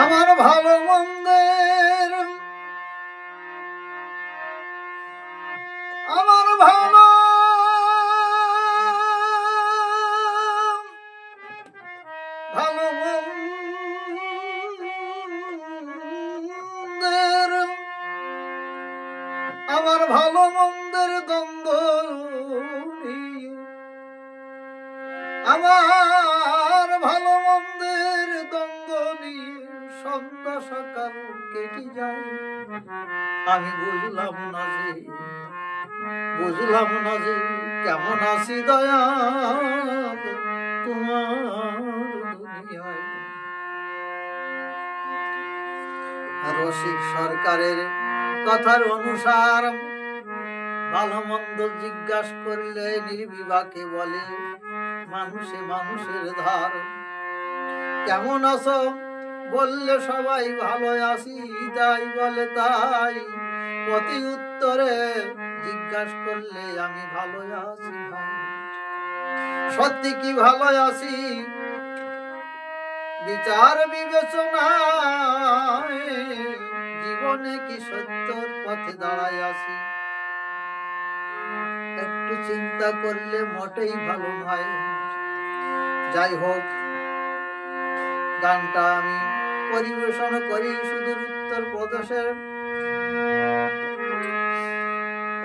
আমার ভালো মন্দের। আমার ভালো। ভালো মন্দের। আমার ভালো মন্দের দ্বন্দ্ব আমার ভালো মন্দের দ্বন্দ্ব নিয়ে। সকাল কেটে যায়। আমি বুঝলাম না যে, বুঝলাম না যে কেমন আছি দয়া তোমার রসিক সরকারের কথার অনুসার ভালো মন্দ জিজ্ঞাসা করলে নির্বিবাকে বলে, মানুষে মানুষের ধার, কেমন আছো? বললে সবাই ভালো আছি, তাই বলে তাই। প্রতি উত্তরে জিজ্ঞাসা করলে, আমি ভালো আছি ভাই। সত্যি কি ভালো আছি? বিচার বিবেচনা জীবনে কি সত্যর পথে দাঁড়ায় আছি? একটু চিন্তা করলে মোটেই ভালো নয়। যাই হোক, গানটা আমি পরিবেশন করি সুদূর উত্তর প্রদেশের।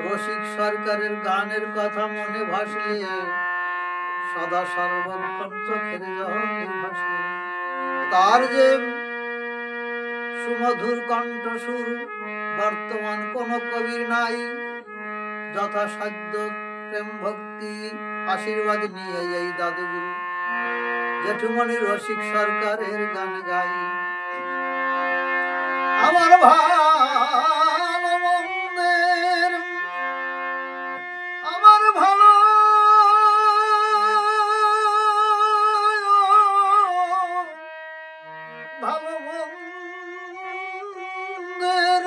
রসিক সরকারের গানের কথা মনে ভাসলে সদা সর্বক্ষণ চোখের তার যে সুমধুর কণ্ঠসুর বর্তমান কোন কবির নাই, যথাসাধ্য প্রেম ভক্তি আশীর্বাদ নিয়ে এই দাদুগুরু। জেঠুমণি রসিক সরকারের গান গাই। আমার ভালো মন্দের, আমার ভালো ভালো মন্দের,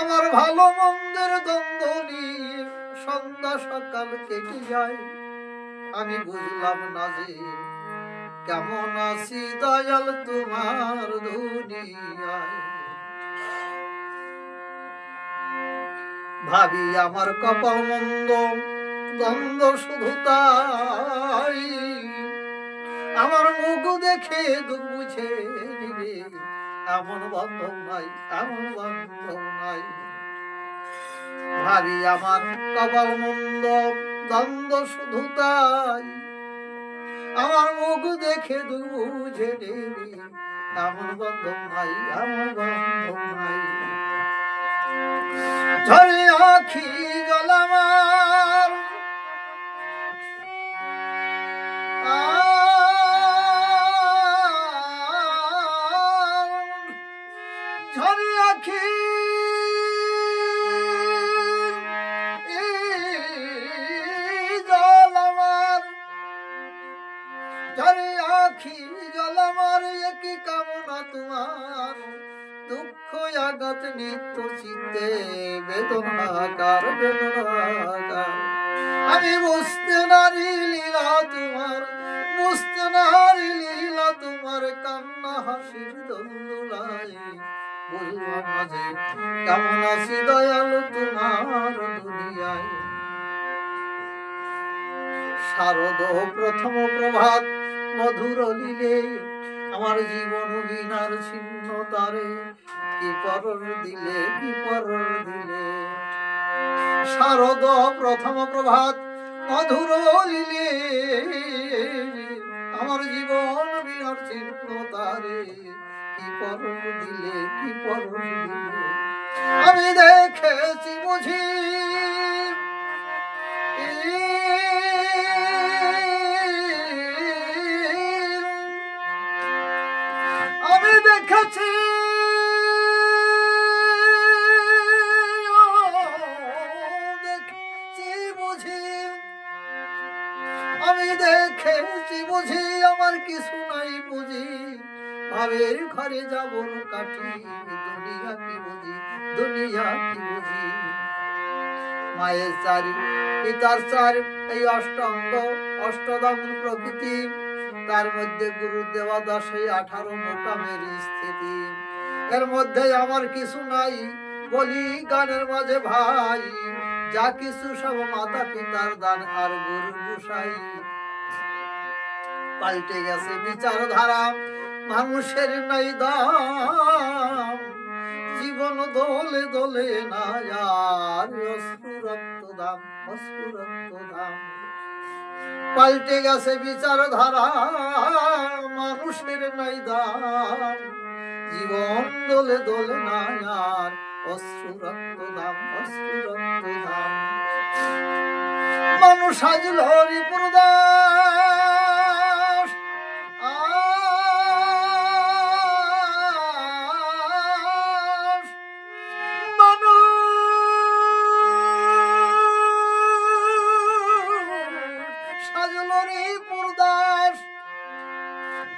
আমার ভালো মন্দের দ্বন্দ্ব নিয়ে সন্ধ্যা সকাল কেটে যায়। আমি বুঝলাম না যে কেমন আছি দয়াল তোমার দুনিয়ায়? ভাবি আমার কপাল মন্দ, দ্বন্দ্ব শুধু তাই। আমার মুখ দেখে বুঝে নিবে, এমন বান্ধব নাই, এমন বান্ধব নাই। ভাবি আমার কপাল মন্দ, দ্বন্দ্ব শুধু তাই। দেখে দুঃখ বুঝে আমার বান্ধব নাই এমন বান্ধব নাই ঝরে আখি জল কামনা তোমার, দুঃখ আঘাত নিত্য চিত্তে বেদনাকার বেদনাকার আমি বুঝতে নারী লীলা তোমার, বুঝতে নারী লীলা তোমার কান্না হাসির দোলাই বুঝলাম না যে কেমন আছি দয়ালু তোমার দুনিয়ায়। শারদ প্রথম প্রভাত মধুর লীলে আমার জীবন বিনার ছিন্ন তারে, কি পরর দিলে কি পরর দিলে শারদ প্রথম প্রভাত, মধুর লীলে, আমার জীবন বিনার ছিন্ন তারে, কি পরর দিলে কি পরর দিলে আমি দেখেছি বুঝি আমি দেখেছি বুঝি, আমার কিছু নাই বুঝি। ভাবের ঘরে যাব কাটি, দুনিয়া কি বুঝি, দুনিয়া কি বুঝি। মায়ের চারি, পিতার চার, এই অষ্টাঙ্গ অষ্টদামন প্রকৃতি। তার মধ্যে গুরু দেওয়া দাসে আঠারো মোকামের স্থিতি। এর মধ্যে আমার কিছু নাই, বলি গানের মাঝে ভাই, যা কিছু সব মাতা পিতার দান আর গুরু গুসাই। পাল্টে গেছে বিচারধারা, মানুষের নাই দাম। জীবন দোলে দোলে না আর রক্ত দাম রক্ত দাম। পাল্টে গেছে বিচারধারা মানুষের নাই দাম জীবন দোলে দোলে নায়ার অশ্রু রক্ত দাম অশ্রু রক্ত দাম। মানুষ আজ হরি প্রদাস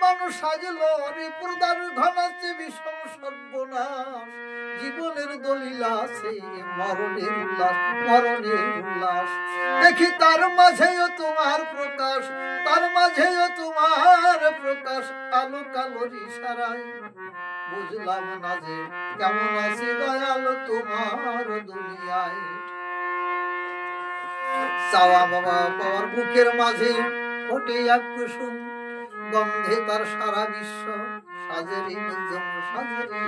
মানুষ সাজলো রে পুরদাস ঘনাচ্ছে বিষম সর্বনাশ। জীবনের দলিল আছে, মরণের উল্লাস মরণের উল্লাস। দেখি তার মাঝেও তোমার প্রকাশ, তার মাঝেও তোমার প্রকাশ। আলো কালোর ইশারায়। বুঝলাম না যে কেমন আছে দয়াল তোমার দুনিয়ায়। চাওয়া বাবা পাওয়ার বুকের মাঝে ফোটে এক কুসুম। গন্ধে তার সারা বিশ্ব সাজেরি নির্জন সাজেরি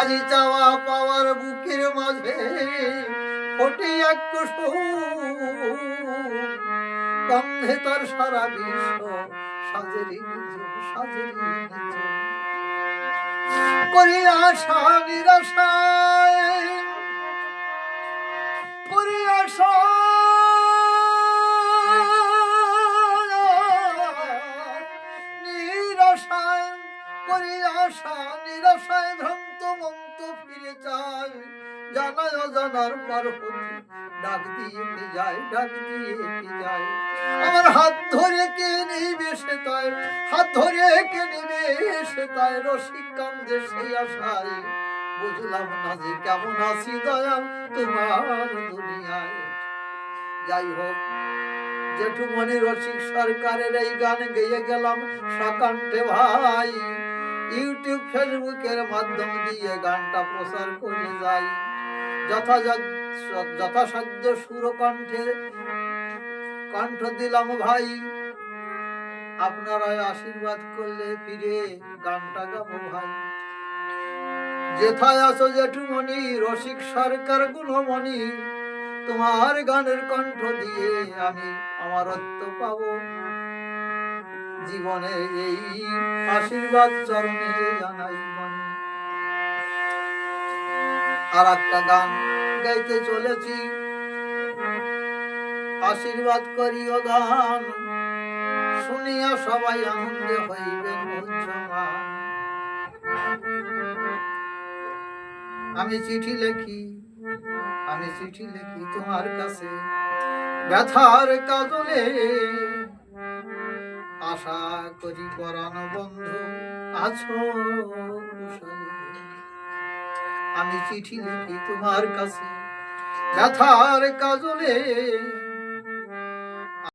আজি চাওয়া পাওয়ার বুকের মাঝে ফোটে এক গন্ধে তার সারা বিশ্ব সাজেরি নির্জন সাজেরি করি আশা, নিরাশায়, করি আশা আশা মন্ত ফিরে যায় জানায় অজানার ডাক দিয়ে যায়, ডাক দিয়ে যায়। আমার হাত ধরে কে সে তাই হাত ধরে কে সে তাই রসিক কান্দে সেই আশায়। বুঝলাম না যে কেমন আছি তোমার দুনিয়ায়। যাই হোক জেঠুমণি রসিক সরকারের এই গান গেয়ে গেলাম, সকান্তে ভাই। ইউটিউব ফেসবুকের মাধ্যম দিয়ে গানটা প্রচার করে যাই। যথাসাধ্য সুরকণ্ঠে কণ্ঠ দিলাম ভাই। আপনারা আশীর্বাদ করলে ফিরে গানটা গাবো ভাই। যেথায় আছো জেঠুমণি, রসিক সরকার গুণমণি, তোমার গানের কণ্ঠ দিয়ে আমি আমার পাবো। জীবনে এই আশীর্বাদ চরণে আর একটা গান গাইতে চলেছি। আশীর্বাদ করিও গান, শুনিয়া সবাই আনন্দে হইবেন আমি চিঠি লেখি, আমি চিঠি লেখি তোমার কাছে। ব্যথার কাজলে আশা করি পরাণ বন্ধু আছো আমি চিঠি লিখি তোমার কাছে ব্যথার কাজলে